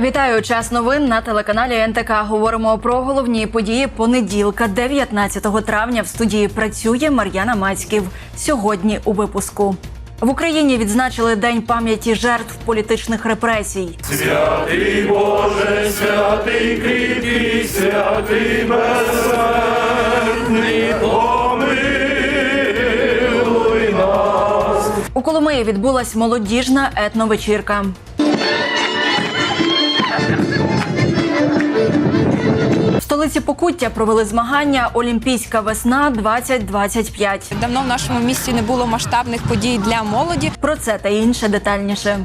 Вітаю час новин на телеканалі НТК. Говоримо про головні події понеділка, 19 травня. В студії працює Мар'яна Мацьків. Сьогодні у випуску в Україні відзначили День пам'яті жертв політичних репресій. Святий Боже, святий кріпкий, святий безсмертний, помилуй нас. У Коломиї відбулась молодіжна етновечірка. Столиці Покуття провели змагання Олімпійська весна 2025 Давно в нашому місті не було масштабних подій для молоді. Про це та інше детальніше.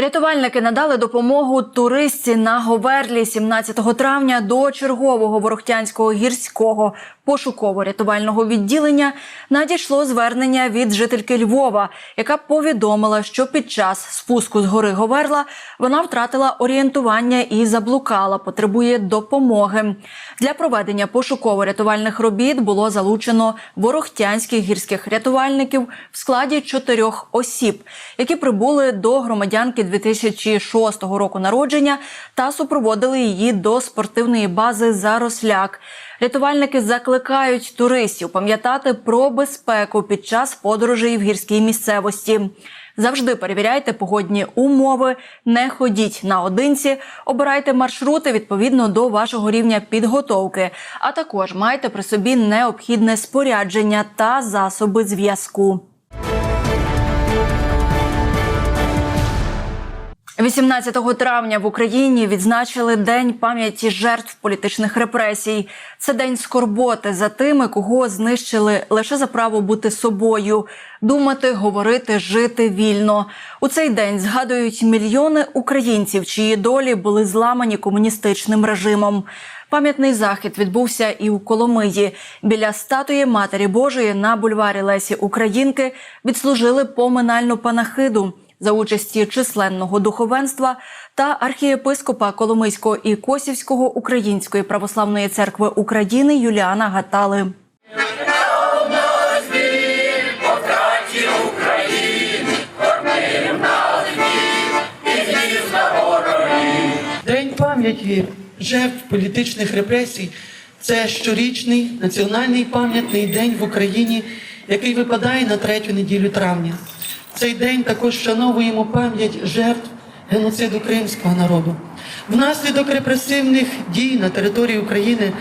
Рятувальники надали допомогу туристці на Говерлі 17 травня до чергового ворохтянського гірського пошуково-рятувального відділення надійшло звернення від жительки Львова, яка повідомила, що під час спуску з гори Говерла вона втратила орієнтування і заблукала, потребує допомоги. Для проведення пошуково-рятувальних робіт було залучено ворохтянських гірських рятувальників в складі чотирьох осіб, які прибули до громадянки 2006 року народження та супроводили її до спортивної бази Заросляк. Рятувальники закликають туристів пам'ятати про безпеку під час подорожей в гірській місцевості. Завжди перевіряйте погодні умови, не ходіть наодинці, обирайте маршрути відповідно до вашого рівня підготовки, а також майте при собі необхідне спорядження та засоби зв'язку. 18 травня в Україні відзначили День пам'яті жертв політичних репресій. Це день скорботи за тими, кого знищили лише за право бути собою, думати, говорити, жити вільно. У цей день згадують мільйони українців, чиї долі були зламані комуністичним режимом. Пам'ятний захід відбувся і у Коломиї. Біля статуї Матері Божої на бульварі Лесі Українки відслужили поминальну панахиду за участі численного духовенства та архієпископа Коломийського і Косівського Української православної церкви України Юліана Гатали. День пам'яті жертв політичних репресій це щорічний національний пам'ятний день в Україні, який випадає на третю неділю травня. Цей день також вшановуємо пам'ять жертв геноциду кримського народу. Внаслідок репресивних дій на території України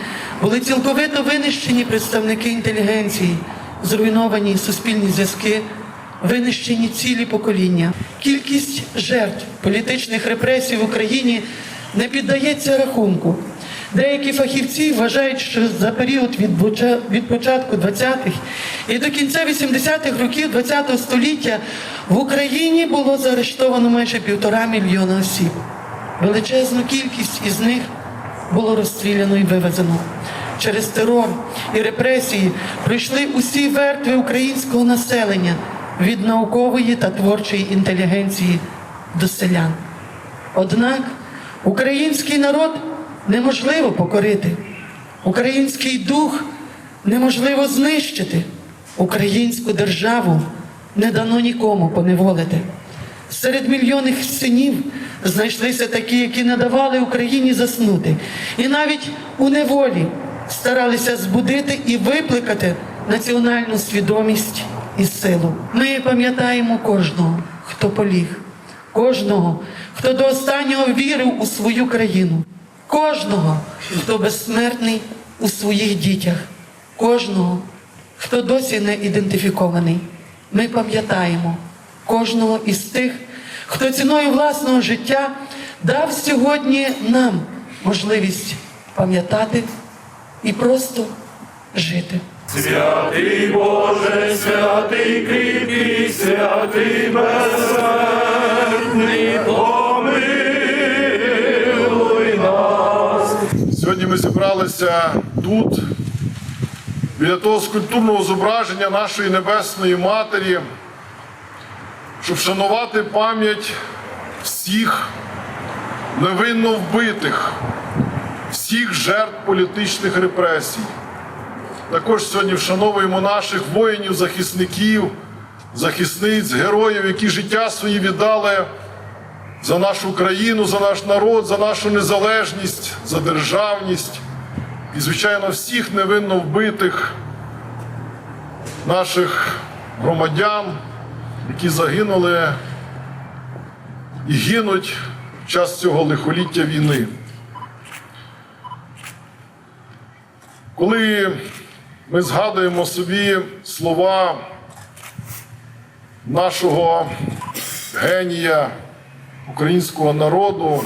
були цілковито винищені представники інтелігенції, зруйновані суспільні зв'язки, винищені цілі покоління. Кількість жертв політичних репресій в Україні не піддається рахунку. Деякі фахівці вважають, що за період від, початку 20-х і до кінця 80-х років 20-го століття в Україні було заарештовано майже півтора мільйона осіб. Величезну кількість із них було розстріляно і вивезено. Через терор і репресії пройшли усі вертви українського населення від наукової та творчої інтелігенції до селян. Однак український народ неможливо покорити, український дух неможливо знищити, українську державу не дано нікому поневолити. Серед мільйонних синів знайшлися такі, які не давали Україні заснути, і навіть у неволі старалися збудити і викликати національну свідомість і силу. Ми пам'ятаємо кожного, хто поліг, кожного, хто до останнього вірив у свою країну, кожного, хто безсмертний у своїх дітях, кожного, хто досі не ідентифікований. Ми пам'ятаємо кожного із тих, хто ціною власного життя дав сьогодні нам можливість пам'ятати і просто жити. Святий Боже, святий кріпкий, святий безсмертний, помилуй Сьогодні ми зібралися тут, біля того скульптурного зображення нашої Небесної Матері, щоб вшанувати пам'ять всіх невинно вбитих, всіх жертв політичних репресій. Також сьогодні вшановуємо наших воїнів-захисників, захисниць, героїв, які життя свої віддали за нашу країну, за наш народ, за нашу незалежність, за державність і, звичайно, всіх невинно вбитих наших громадян, які загинули і гинуть в час цього лихоліття війни. Коли ми згадуємо собі слова нашого генія українського народу,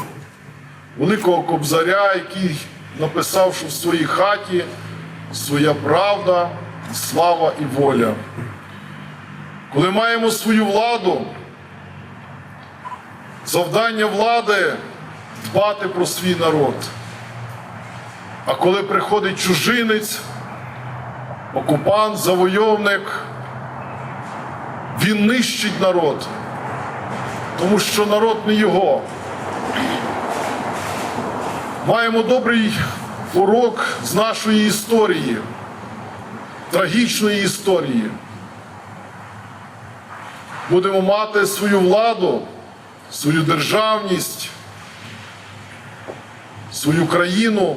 великого кобзаря, який написав, що в своїй хаті своя правда, слава і воля. Коли маємо свою владу, завдання влади дбати про свій народ. А коли приходить чужинець, окупант, завойовник, він нищить народ, тому що народ не його. Маємо добрий урок з нашої історії, трагічної історії. Будемо мати свою владу, свою державність, свою країну.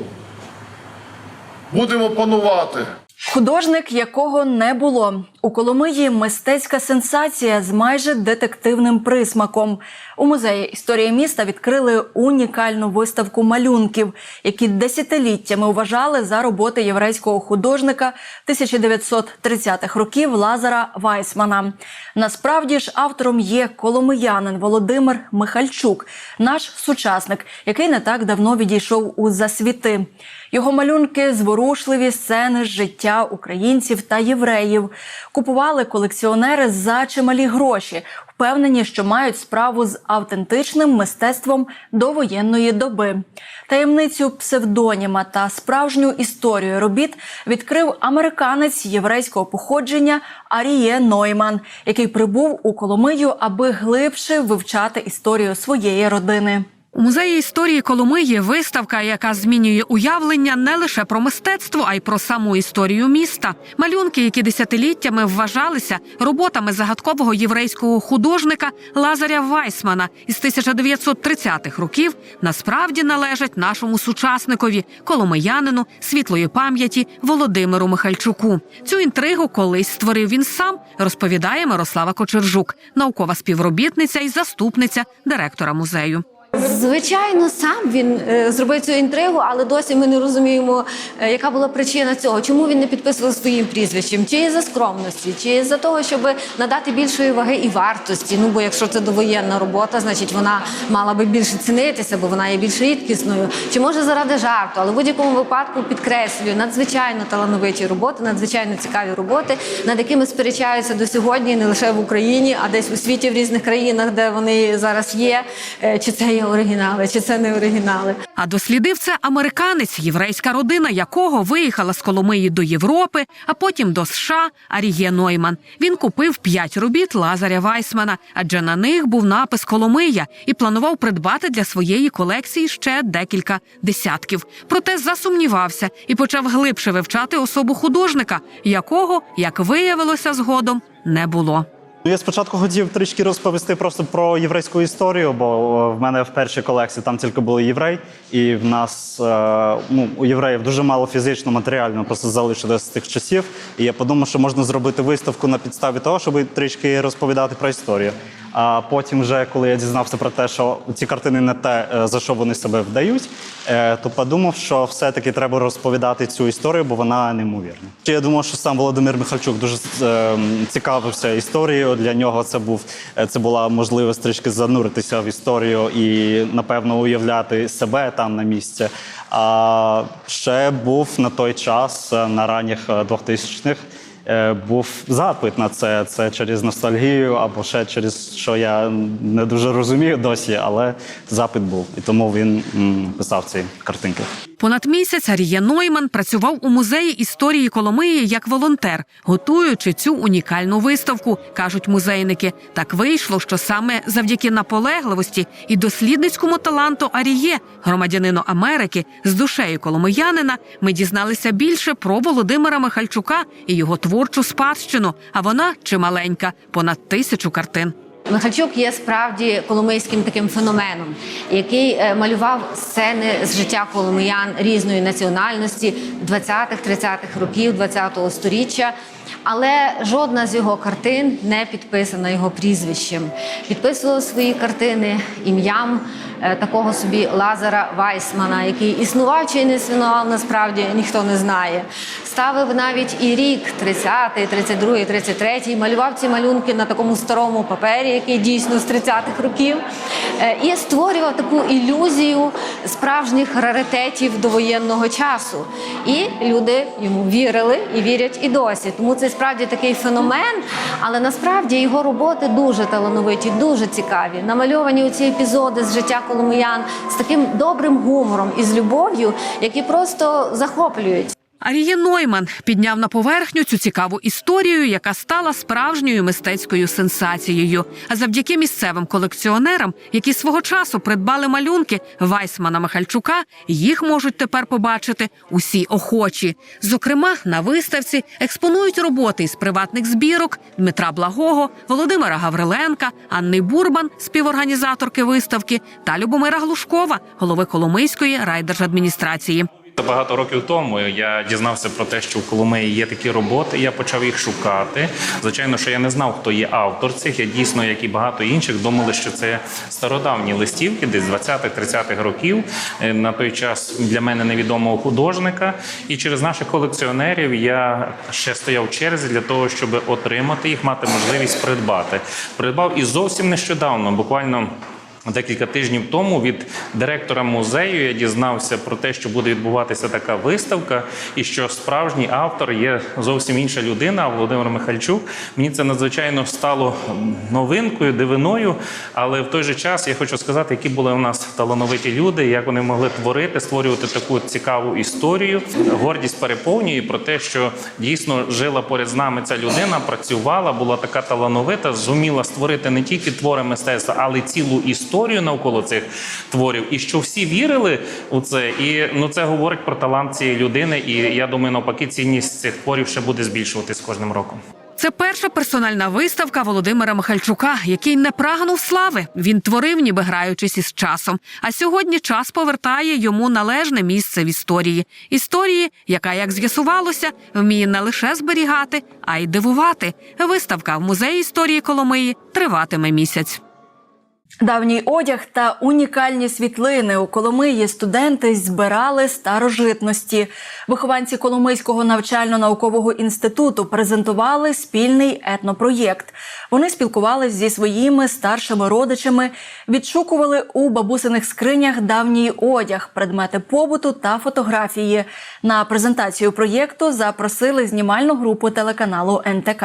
Будемо панувати. Художник, якого не було у Коломиї, мистецька сенсація з майже детективним присмаком. У музеї історії міста відкрили унікальну виставку малюнків, які десятиліттями вважали за роботи єврейського художника 1930-х років Лазара Вайсмана. Насправді ж автором є коломиянин Володимир Михальчук, наш сучасник, який не так давно відійшов у засвіти. Його малюнки зворушливі сцени з життя українців та євреїв. Купували колекціонери за чималі гроші, впевнені, що мають справу з автентичним мистецтвом довоєнної доби. Таємницю псевдоніма та справжню історію робіт відкрив американець єврейського походження Аріє Нойман, який прибув у Коломию, аби глибше вивчати історію своєї родини. У музеї історії Коломиї виставка, яка змінює уявлення не лише про мистецтво, а й про саму історію міста. Малюнки, які десятиліттями вважалися роботами загадкового єврейського художника Лазаря Вайсмана із 1930-х років, насправді належать нашому сучасникові, коломиянину світлої пам'яті Володимиру Михальчуку. Цю інтригу колись створив він сам, розповідає Мирослава Кочержук, наукова співробітниця і заступниця директора музею. Звичайно, сам він е, зробив цю інтригу, але досі ми не розуміємо, е, яка була причина цього. Чому він не підписував своїм прізвищем? Чи за скромності, чи за того, щоб надати більшої ваги і вартості? Ну бо якщо це довоєнна робота, значить вона мала би більше цінитися, бо вона є більш рідкісною. Чи може заради жарту? Але в будь-якому випадку підкреслюю надзвичайно талановиті роботи, надзвичайно цікаві роботи, над якими сперечаються до сьогодні не лише в Україні, а десь у світі в різних країнах, де вони зараз є. Е, Чи це є оригінали, чи це не оригінали? А дослідив це американець, єврейська родина якого виїхала з Коломиї до Європи, а потім до США Аріє Нойман. Він купив п'ять робіт Лазаря Вайсмана, адже на них був напис Коломия і планував придбати для своєї колекції ще декілька десятків. Проте засумнівався і почав глибше вивчати особу художника, якого, як виявилося згодом, не було. Ну, Я спочатку хотів трішки розповісти просто про єврейську історію, бо в мене в першій колекції там тільки були євреї, і в нас е, ну, у євреїв дуже мало фізично, матеріально просто залишилось з тих часів. І я подумав, що можна зробити виставку на підставі того, щоб трішки розповідати про історію. А потім, вже коли я дізнався про те, що ці картини не те, е, за що вони себе вдають, то подумав, що все-таки треба розповідати цю історію, бо вона неймовірна. Я думав, що сам Володимир Михальчук дуже е, цікавився історією. Для нього це був е, це була можливість трішки зануритися в історію і напевно уявляти себе там на місці. А ще був на той час, е, на ранніх е, 2000-х, е, був запит на це. Це через ностальгію або ще через що я не дуже розумію досі, але запит був. І тому він писав ці картинки. Понад місяць Арія Нойман працював у музеї історії Коломиї як волонтер, готуючи цю унікальну виставку, кажуть музейники. Так вийшло, що саме завдяки наполегливості і дослідницькому таланту Аріє, громадянину Америки, з душею коломиянина, ми дізналися більше про Володимира Михальчука і його творчу спадщину. А вона чималенька, понад тисячу картин. Михальчук є справді коломийським таким феноменом, який е, малював сцени з життя коломиян різної національності 20-30-х років 20-го сторіччя. Але жодна з його картин не підписана його прізвищем. Підписував свої картини ім'ям е, такого собі Лазара Вайсмана, який існував чи не існував, насправді ніхто не знає. Ставив навіть і рік 30-й, 32-й, 33-й, малював ці малюнки на такому старому папері, який дійсно з 30-х років, е, і створював таку ілюзію справжніх раритетів довоєнного часу. І люди йому вірили і вірять і досі. Тому це справді такий феномен, але насправді його роботи дуже талановиті, дуже цікаві. Намальовані у ці епізоди з життя коломиян з таким добрим гумором і з любов'ю, які просто захоплюють. Аріє Нойман підняв на поверхню цю цікаву історію, яка стала справжньою мистецькою сенсацією. А завдяки місцевим колекціонерам, які свого часу придбали малюнки Вайсмана Михальчука, їх можуть тепер побачити усі охочі. Зокрема, на виставці експонують роботи із приватних збірок Дмитра Благого, Володимира Гавриленка, Анни Бурбан, співорганізаторки виставки, та Любомира Глушкова, голови Коломийської райдержадміністрації. Багато років тому я дізнався про те, що в Коломиї є такі роботи. Я почав їх шукати. Звичайно, що я не знав, хто є автор цих. Я дійсно, як і багато інших, думали, що це стародавні листівки, десь з 20-30-х років. Е, На той час для мене невідомого художника. І через наших колекціонерів я ще стояв в черзі для того, щоб отримати їх, мати можливість придбати. Придбав і зовсім нещодавно, буквально. Декілька тижнів тому від директора музею я дізнався про те, що буде відбуватися така виставка, і що справжній автор є зовсім інша людина, Володимир Михальчук. Мені це надзвичайно стало новинкою, дивиною. Але в той же час я хочу сказати, які були у нас талановиті люди, як вони могли творити, створювати таку цікаву історію. Гордість переповнює про те, що дійсно жила поряд з нами ця людина, працювала, була така талановита, зуміла створити не тільки твори мистецтва, але цілу історію навколо цих творів. І що всі вірили у це, і ну це говорить про талант цієї людини. І я думаю, навпаки, цінність цих творів ще буде збільшуватись кожним роком. Це перша персональна виставка Володимира Михальчука, який не прагнув слави. Він творив, ніби граючись із часом. А сьогодні час повертає йому належне місце в історії. Історії, яка, як з'ясувалося, вміє не лише зберігати, а й дивувати. Виставка в музеї історії Коломиї триватиме місяць. Давній одяг та унікальні світлини у Коломиї студенти збирали старожитності. Вихованці Коломийського навчально-наукового інституту презентували спільний етнопроєкт. Вони спілкувались зі своїми старшими родичами, відшукували у бабусиних скринях давній одяг, предмети побуту та фотографії. На презентацію проєкту запросили знімальну групу телеканалу НТК.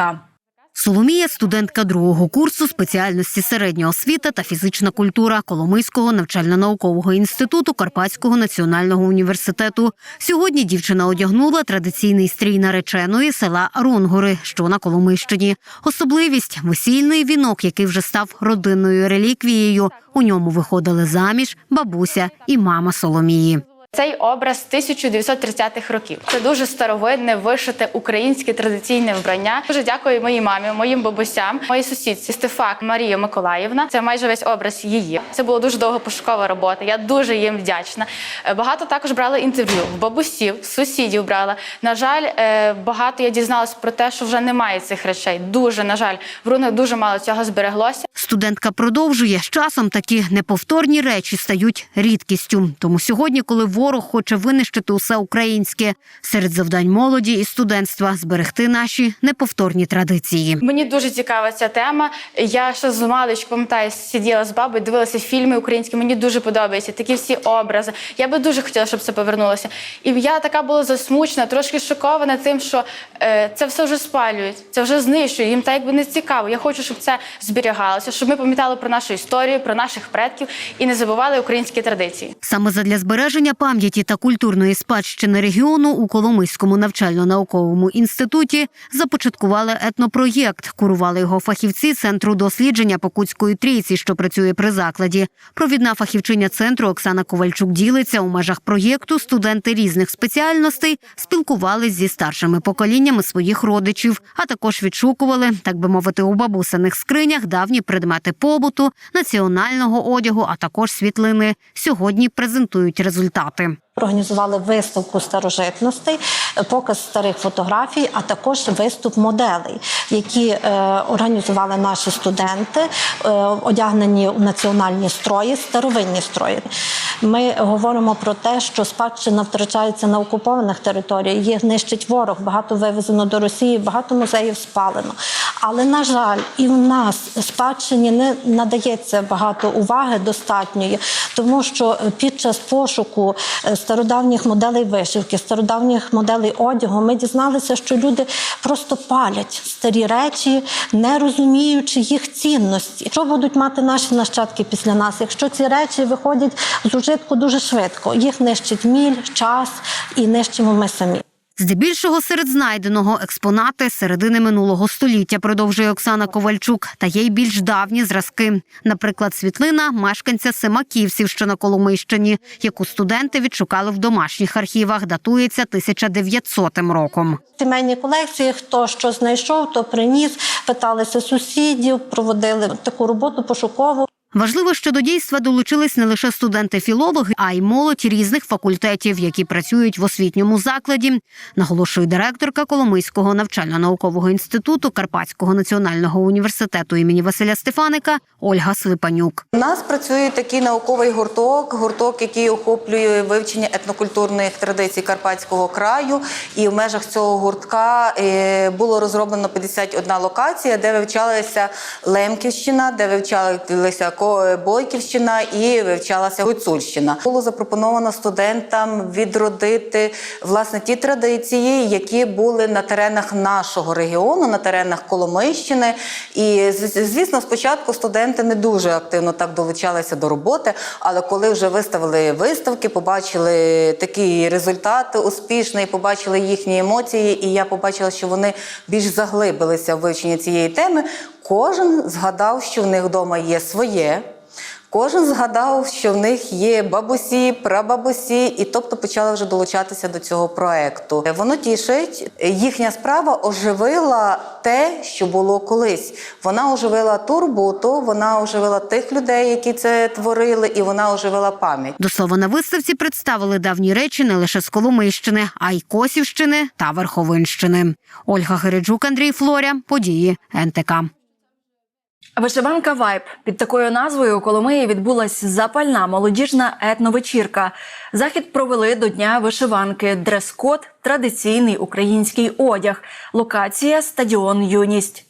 Соломія студентка другого курсу спеціальності середня освіта та фізична культура Коломийського навчально-наукового інституту Карпатського національного університету. Сьогодні дівчина одягнула традиційний стрій нареченої села Ронгори, що на Коломийщині. Особливість весільний вінок, який вже став родинною реліквією. У ньому виходили заміж бабуся і мама Соломії. Цей образ 1930-х років. Це дуже старовинне, вишите українське традиційне вбрання. Дуже дякую моїй мамі, моїм бабусям, моїй сусідці Стефак Марія Миколаївна. Це майже весь образ її. Це була дуже довга пошукова робота. Я дуже їм вдячна. Е, Багато також брала інтерв'ю в бабусів, сусідів брала. На жаль, е, багато я дізналась про те, що вже немає цих речей. Дуже на жаль, в рунах дуже мало цього збереглося. Студентка продовжує з часом такі неповторні речі стають рідкістю. Тому сьогодні, коли ворог хоче винищити усе українське, серед завдань молоді і студентства зберегти наші неповторні традиції. Мені дуже цікава ця тема. Я ще з маличку, пам'ятаю, сиділа з бабою, дивилася фільми українські. Мені дуже подобаються такі всі образи. Я би дуже хотіла, щоб це повернулося. І я така була засмучена, трошки шокована тим, що е, це все вже спалюють, це вже знищують. Їм так якби не цікаво. Я хочу, щоб це зберігалося, щоб ми пам'ятали про нашу історію, про наших предків і не забували українські традиції. Саме задля збереження пам'яті пам'яті та культурної спадщини регіону у Коломийському навчально-науковому інституті започаткували етнопроєкт. Курували його фахівці центру дослідження Покутської трійці, що працює при закладі. Провідна фахівчиня центру Оксана Ковальчук ділиться у межах проєкту. Студенти різних спеціальностей спілкувались зі старшими поколіннями своїх родичів, а також відшукували, так би мовити, у бабусиних скринях давні предмети побуту, національного одягу, а також світлини. Сьогодні презентують результати. Організували виставку старожитностей, показ старих фотографій, а також виступ моделей, які е, організували наші студенти, е, одягнені у національні строї, старовинні строї. Ми говоримо про те, що спадщина втрачається на окупованих територіях, їх нищить ворог, багато вивезено до Росії, багато музеїв спалено. Але на жаль, і в нас спадщині не надається багато уваги достатньої, тому що під час пошуку е, стародавніх моделей вишивки, стародавніх моделей одягу, ми дізналися, що люди просто палять старі речі, не розуміючи їх цінності. Що будуть мати наші нащадки після нас, якщо ці речі виходять з ужитку дуже швидко? Їх нищить міль, час і нищимо ми самі. Здебільшого серед знайденого експонати середини минулого століття, продовжує Оксана Ковальчук, та є й більш давні зразки. Наприклад, світлина мешканця Семаківців, що на Коломийщині, яку студенти відшукали в домашніх архівах, датується 1900 роком. Сімейні колекції, хто що знайшов, то приніс, питалися сусідів, проводили таку роботу пошукову. Важливо, що до дійства долучились не лише студенти-філологи, а й молодь різних факультетів, які працюють в освітньому закладі, наголошує директорка Коломийського навчально-наукового інституту Карпатського національного університету імені Василя Стефаника Ольга Слипанюк. У нас працює такий науковий гурток, гурток, який охоплює вивчення етнокультурних традицій Карпатського краю. І в межах цього гуртка е, було розроблено 51 локація, де вивчалася Лемківщина, де вивчалася Ко- Бойківщина і вивчалася Гуцульщина. Було запропоновано студентам відродити власне ті традиції, які були на теренах нашого регіону, на теренах Коломийщини. І звісно, спочатку студенти не дуже активно так долучалися до роботи, але коли вже виставили виставки, побачили такий результат успішний, побачили їхні емоції, і я побачила, що вони більш заглибилися в вивченні цієї теми. Кожен згадав, що в них вдома є своє. Кожен згадав, що в них є бабусі, прабабусі, і тобто почали вже долучатися до цього проекту. Воно тішить. Їхня справа оживила те, що було колись. Вона оживила турботу, вона оживила тих людей, які це творили, і вона оживила пам'ять. До слова на виставці представили давні речі не лише з Коломийщини, а й Косівщини та Верховинщини. Ольга Гереджук, Андрій Флоря. Події НТК. Вишиванка Вайб під такою назвою у Коломиї відбулась запальна молодіжна етновечірка. Захід провели до дня вишиванки. Дрес-код – традиційний український одяг. Локація стадіон Юність.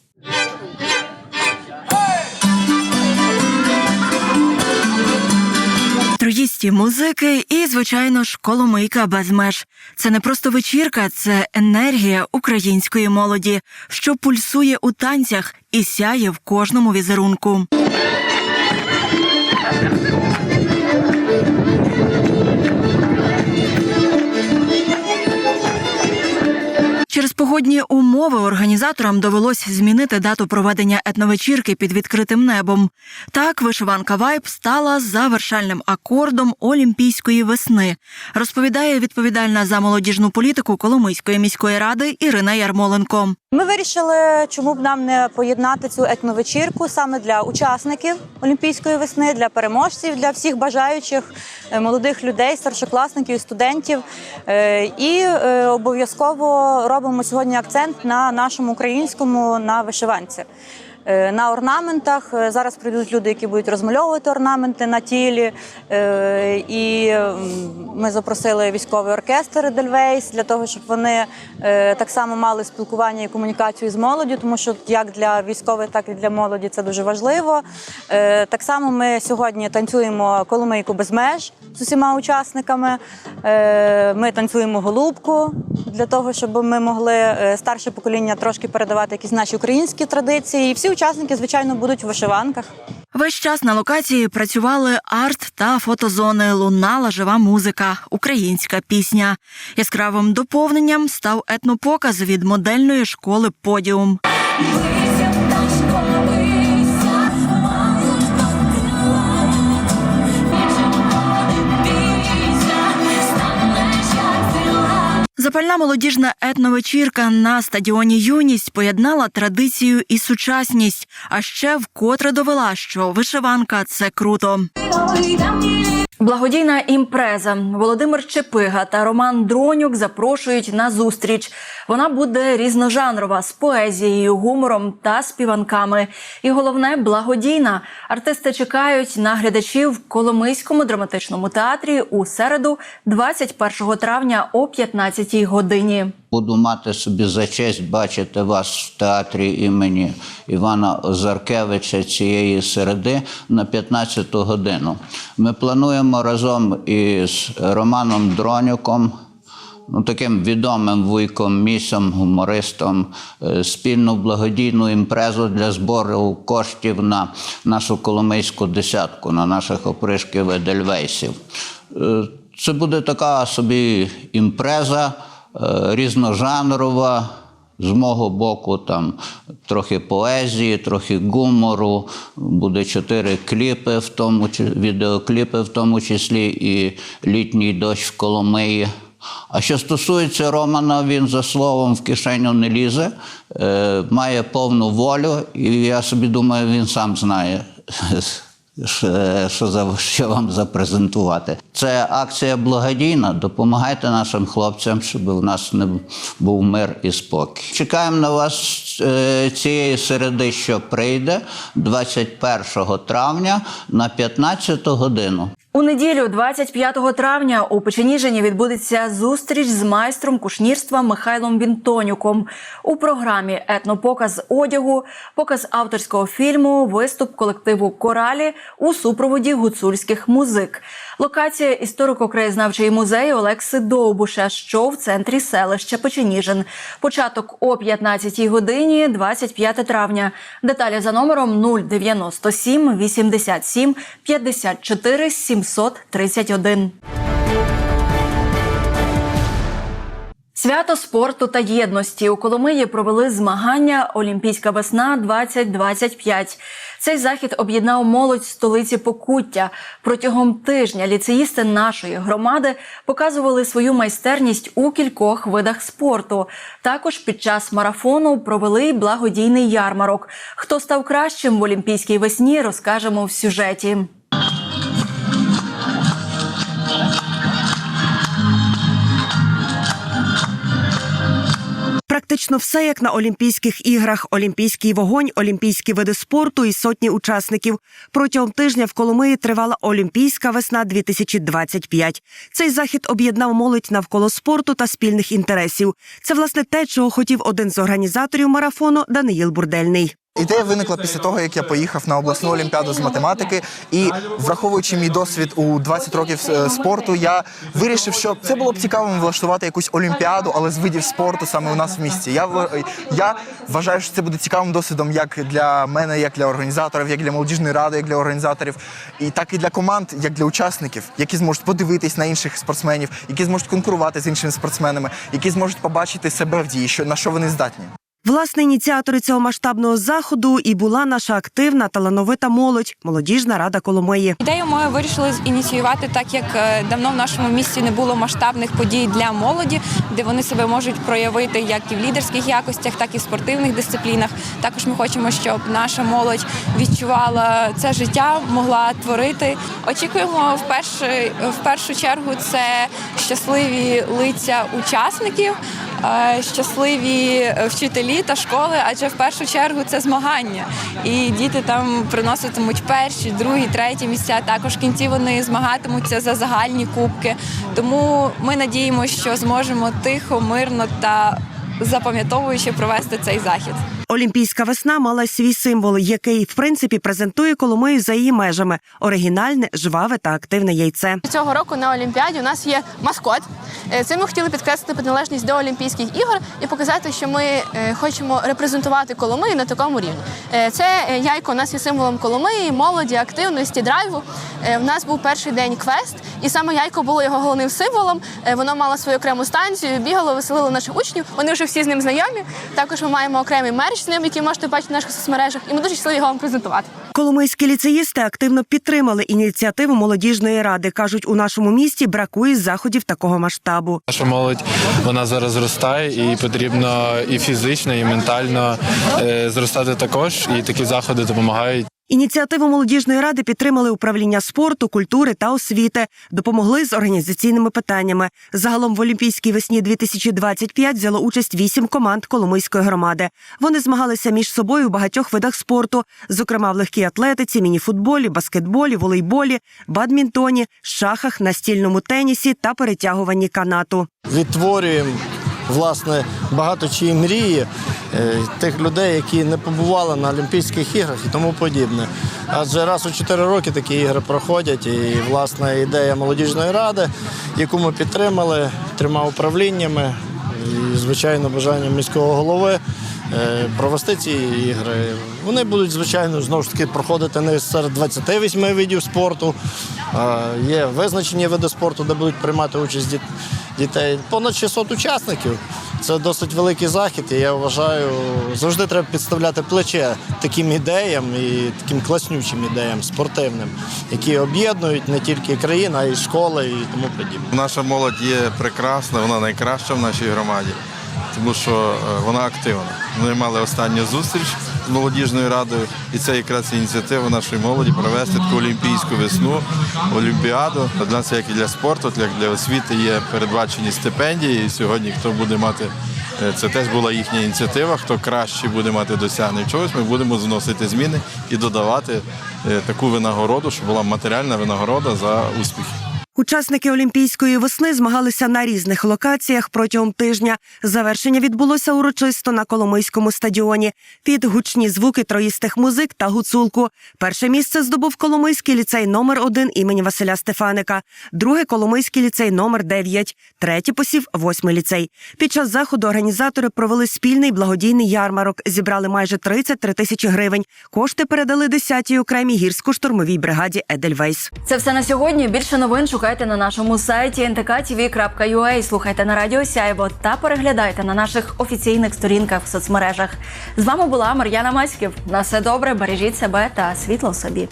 Троїсті музики і, звичайно ж, коломийка без меж. Це не просто вечірка, це енергія української молоді, що пульсує у танцях і сяє в кожному візерунку. Через погодні умови організаторам довелось змінити дату проведення етновечірки під відкритим небом. Так, вишиванка Вайб стала завершальним акордом Олімпійської весни, розповідає відповідальна за молодіжну політику Коломийської міської ради Ірина Ярмоленко. Ми вирішили, чому б нам не поєднати цю етновечірку саме для учасників Олімпійської весни, для переможців, для всіх бажаючих е, молодих людей, старшокласників, студентів. Е, І е, обов'язково робимо сьогодні акцент на нашому українському на вишиванці. Е, На орнаментах Е, зараз прийдуть люди, які будуть розмальовувати орнаменти на тілі. Е, І ми запросили військовий оркестр Дельвейс для того, щоб вони так само мали спілкування і комунікацію з молоддю, тому що як для військових, так і для молоді це дуже важливо. Так само ми сьогодні танцюємо коломийку без меж з усіма учасниками. Ми танцюємо голубку для того, щоб ми могли старше покоління трошки передавати якісь наші українські традиції. І всі учасники, звичайно, будуть в вишиванках. Весь час на локації працювали арт та фотозони. Лунала жива музика, українська пісня. Яскравим доповненням став етнопоказ від модельної школи Подіум. Запальна молодіжна етновечірка на стадіоні Юність поєднала традицію і сучасність, а ще вкотре довела, що вишиванка це круто. Благодійна імпреза Володимир Чепига та Роман Дронюк запрошують на зустріч. Вона буде різножанрова з поезією, гумором та співанками. І головне благодійна. Артисти чекають на глядачів в Коломийському драматичному театрі у середу, 21 травня о 15 годині. Буду мати собі за честь бачити вас в театрі імені Івана Озаркевича цієї середи на 15 годину. Ми плануємо разом із Романом Дронюком, ну, таким відомим вуйком, місом, гумористом, е, спільну благодійну імпрезу для збору коштів на нашу Коломийську десятку, на наших опришків Едельвейсів. Е, Це буде така собі імпреза різножанрова. З мого боку, там трохи поезії, трохи гумору. Буде чотири кліпи, в тому відеокліпи, в тому числі і літній дощ в Коломиї. А що стосується Романа, він за словом в кишеню не лізе, е, має повну волю, і я собі думаю, він сам знає. Що, за, що вам запрезентувати? Це акція благодійна. Допомагайте нашим хлопцям, щоб у нас не був мир і спокій. Чекаємо на вас е, цієї середи, що прийде 21 травня на 15 годину. У неділю, 25 травня, у Печеніжині відбудеться зустріч з майстром кушнірства Михайлом Вінтонюком. У програмі етнопоказ одягу, показ авторського фільму, виступ колективу Коралі у супроводі гуцульських музик. Локація історико-краєзнавчий музей Олекси Довбуша, що в центрі селища Печеніжин. Початок о 15 годині, 25 травня. Деталі за номером 097 87 54 731. Свято спорту та єдності у Коломиї провели змагання Олімпійська весна 2025 Цей захід об'єднав молодь столиці Покуття. Протягом тижня ліцеїсти нашої громади показували свою майстерність у кількох видах спорту. Також під час марафону провели благодійний ярмарок. Хто став кращим в Олімпійській весні, розкажемо в сюжеті. Практично все як на Олімпійських іграх: олімпійський вогонь, олімпійські види спорту і сотні учасників. Протягом тижня в Коломиї тривала Олімпійська весна 2025 Цей захід об'єднав молодь навколо спорту та спільних інтересів. Це власне те, чого хотів один з організаторів марафону Даниїл Бурдельний. Ідея виникла після того, як я поїхав на обласну олімпіаду з математики, і враховуючи мій досвід у 20 років е, спорту, я вирішив, що це було б цікавим влаштувати якусь олімпіаду, але з видів спорту саме у нас в місті. Я я вважаю, що це буде цікавим досвідом як для мене, як для організаторів, як для молодіжної ради, як для організаторів, і так і для команд, як для учасників, які зможуть подивитись на інших спортсменів, які зможуть конкурувати з іншими спортсменами, які зможуть побачити себе в дії, що на що вони здатні. Власне, ініціатори цього масштабного заходу і була наша активна талановита молодь, молодіжна рада Коломиї. Ідею ми вирішили ініціювати, так як е, давно в нашому місті не було масштабних подій для молоді, де вони себе можуть проявити як і в лідерських якостях, так і в спортивних дисциплінах. Також ми хочемо, щоб наша молодь відчувала це життя, могла творити. Очікуємо в першу, в першу чергу це щасливі лиця учасників. е, Щасливі е, вчителі та школи, адже в першу чергу це змагання, і діти там приноситимуть перші, другі, треті місця. Також в кінці вони змагатимуться за загальні кубки. Тому ми надіємося, що зможемо тихо, мирно та запам'ятовуючи провести цей захід. Олімпійська весна мала свій символ, який в принципі презентує Коломию за її межами: оригінальне, жваве та активне яйце. Цього року на Олімпіаді у нас є маскот. Е, Цим ми хотіли підкреслити приналежність до Олімпійських ігор і показати, що ми е, хочемо репрезентувати Коломию на такому рівні. Е, Це яйко у нас є символом Коломиї, молоді, активності, драйву. У нас був перший день квест, і саме яйко було його головним символом. Воно мало свою окрему станцію, бігало, веселило наших учнів. Вони вже всі з ним знайомі. Також ми маємо окремий мерч з ним, який можете бачити в наших соцмережах, і ми дуже щасливі його вам презентувати. Коломийські ліцеїсти активно підтримали ініціативу молодіжної ради. кажуть, у нашому місті бракує заходів такого масштабу. Наша молодь вона зараз зростає, і потрібно і фізично, і ментально е, зростати також. І такі заходи допомагають. Ініціативу молодіжної ради підтримали управління спорту, культури та освіти, допомогли з організаційними питаннями. Загалом в Олімпійській весні 2025 взяло участь вісім команд Коломийської громади. Вони змагалися між собою у багатьох видах спорту, зокрема в легкій атлетиці, мініфутболі, баскетболі, волейболі, бадмінтоні, шахах, настільному тенісі та перетягуванні канату. відтворюємо власне багато чиї мрії е, тих людей, які не побували на Олімпійських іграх і тому подібне. Адже раз у 4 роки такі ігри проходять, і власне ідея молодіжної ради, яку ми підтримали трьома управліннями, і звичайно бажанням міського голови. е, Провести ці ігри. Вони будуть, звичайно, знову ж таки проходити не серед 28 видів спорту. Є визначені види спорту, де будуть приймати участь дітей. Понад 600 учасників. Це досить великий захід, і я вважаю, завжди треба підставляти плече таким ідеям і таким класнючим ідеям спортивним, які об'єднують не тільки країну, а й школи і тому подібне. Наша молодь є прекрасна, вона найкраща в нашій громаді, тому що е, вона активна. Ми мали останню зустріч молодіжною радою, і це якраз ініціатива нашої молоді провести таку олімпійську весну, олімпіаду. Для нас, як і для спорту, як для освіти, є передбачені стипендії. І сьогодні, хто буде мати е, це теж була їхня ініціатива. Хто краще буде мати досягнень чогось, ми будемо вносити зміни і додавати е, таку винагороду, щоб була матеріальна винагорода за успіхи. Учасники Олімпійської весни змагалися на різних локаціях протягом тижня. Завершення відбулося урочисто на Коломийському стадіоні під гучні звуки троїстих музик та гуцулку. Перше місце здобув Коломийський ліцей номер 1 імені Василя Стефаника, друге Коломийський ліцей номер 9, третє посів восьмий ліцей. Під час заходу організатори провели спільний благодійний ярмарок, зібрали майже 33 тисячі гривень. Кошти передали 10-й окремій гірсько-штурмовій бригаді Едельвейс. Це все на сьогодні. Більше новин шукайте на нашому сайті ntk.tv.ua, слухайте на радіо Сяйво та переглядайте на наших офіційних сторінках в соцмережах. З вами була Мар'яна Маськів. На все добре, бережіть себе та світло собі.